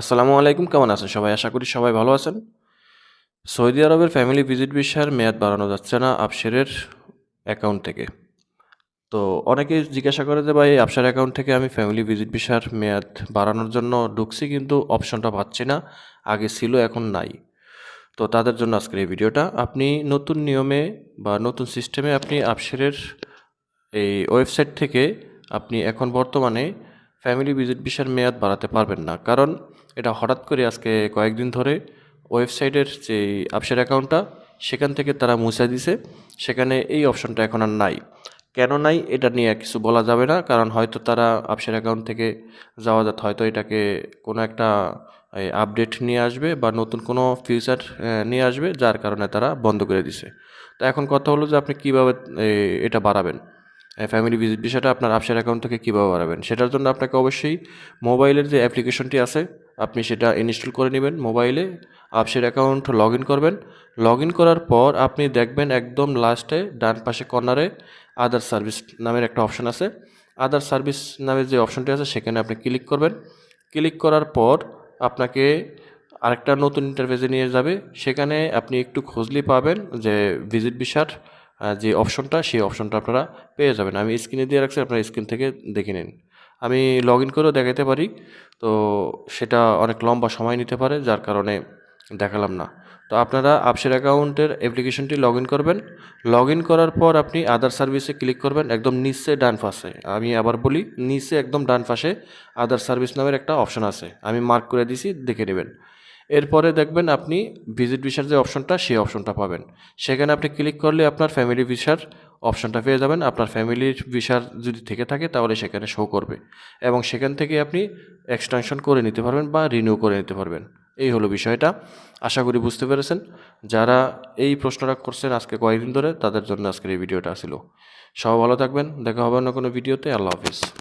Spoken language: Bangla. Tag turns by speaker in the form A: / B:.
A: আসসালামু আলাইকুম, কেমন আছেন সবাই? আশা করি সবাই ভালো আছেন। সৌদি আরবের ফ্যামিলি ভিজিট ভিসার মেয়াদ বাড়ানো যাচ্ছে না আপসেরের অ্যাকাউন্ট থেকে। তো অনেকেই জিজ্ঞাসা করে যে, ভাই আপসার অ্যাকাউন্ট থেকে আমি ফ্যামিলি ভিজিট ভিসার মেয়াদ বাড়ানোর জন্য ঢুকছি, কিন্তু অপশনটা পাচ্ছি না, আগে ছিল, এখন নাই। তো তাদের জন্য আজকের এই ভিডিওটা। আপনি নতুন নিয়মে বা নতুন সিস্টেমে আপনি আপসেরের এই ওয়েবসাইট থেকে আপনি এখন বর্তমানে ফ্যামিলি ভিজিট ভিসার মেয়াদ বাড়াতে পারবেন না। কারণ এটা হঠাৎ করে আজকে কয়েকদিন ধরে ওয়েবসাইটের যে আপসের অ্যাকাউন্টটা, সেখান থেকে তারা মুছে দিছে। সেখানে এই অপশনটা এখন আর নাই। কেন নাই এটা নিয়ে কিছু বলা যাবে না, কারণ হয়তো তারা আপসের অ্যাকাউন্ট থেকে যাওয়া যাত হয়তো এটাকে কোনো একটা আপডেট নিয়ে আসবে বা নতুন কোনো ফিউচার নিয়ে আসবে, যার কারণে তারা বন্ধ করে দিছে। তো এখন কথা হলো যে আপনি কীভাবে এটা বাড়াবেন? ফ্যামিলি ভিজিট বিষয়টা আপনার আপসের অ্যাকাউন্ট থেকে কীভাবে বাড়াবেন? সেটার জন্য আপনাকে অবশ্যই মোবাইলের যে অ্যাপ্লিকেশনটি আছে, আপনি সেটা ইনস্টল করে নেবেন মোবাইলে আপসের অ্যাকাউন্ট লগ ইন করবেন। লগ ইন করার পর আপনি দেখবেন একদম লাস্টে ডান পাশে কর্নারে আদার সার্ভিস নামের একটা অপশন আছে। আদার সার্ভিস নামের যে অপশনটি আছে, সেখানে আপনি ক্লিক করবেন। ক্লিক করার পর আপনাকে আরেকটা নতুন ইন্টারফেসে নিয়ে যাবে। সেখানে আপনি একটু খুঁজলেই পাবেন যে ভিজিট ভিসার যে অপশনটা সেই অপশনটা আপনারা পেয়ে যাবেন। আমি স্ক্রিনে দিয়ে রাখছি, আপনারা স্ক্রিন থেকে দেখে নিন। আমি লগ ইন করেও দেখাতে পারি, তো সেটা অনেক লম্বা সময় নিতে পারে, যার কারণে দেখালাম না। তো আপনারা আপসের অ্যাকাউন্টের অ্যাপ্লিকেশনটি লগ করবেন। লগ করার পর আপনি আদার সার্ভিসে ক্লিক করবেন, একদম নিচে ডান পাশে। আমি আবার বলি, নিচে একদম ডান পাশে আদার সার্ভিস নামের একটা অপশন আছে। আমি মার্ক করে দিছি, দেখে নেবেন। এরপরে দেখবেন আপনি ভিজিট ভিসার যে অপশনটা সেই অপশনটা পাবেন। সেখানে আপনি ক্লিক করলে আপনার ফ্যামিলি ভিসার অপশনটা পেয়ে যাবেন। আপনার ফ্যামিলির ভিসার যদি থেকে থাকে, তাহলে সেখানে শো করবে। এবং সেখান থেকে আপনি এক্সটেনশন করে নিতে পারবেন বা রিনিউ করে নিতে পারবেন। এই হলো বিষয়টা। আশা করি বুঝতে পেরেছেন। যারা এই প্রশ্নটা করছেন আজকে কয়েকদিন ধরে, তাদের জন্য আজকের এই ভিডিওটা ছিল। সবাই ভালো থাকবেন। দেখা হবে অন্য কোনো ভিডিওতে। আল্লাহ হাফিজ।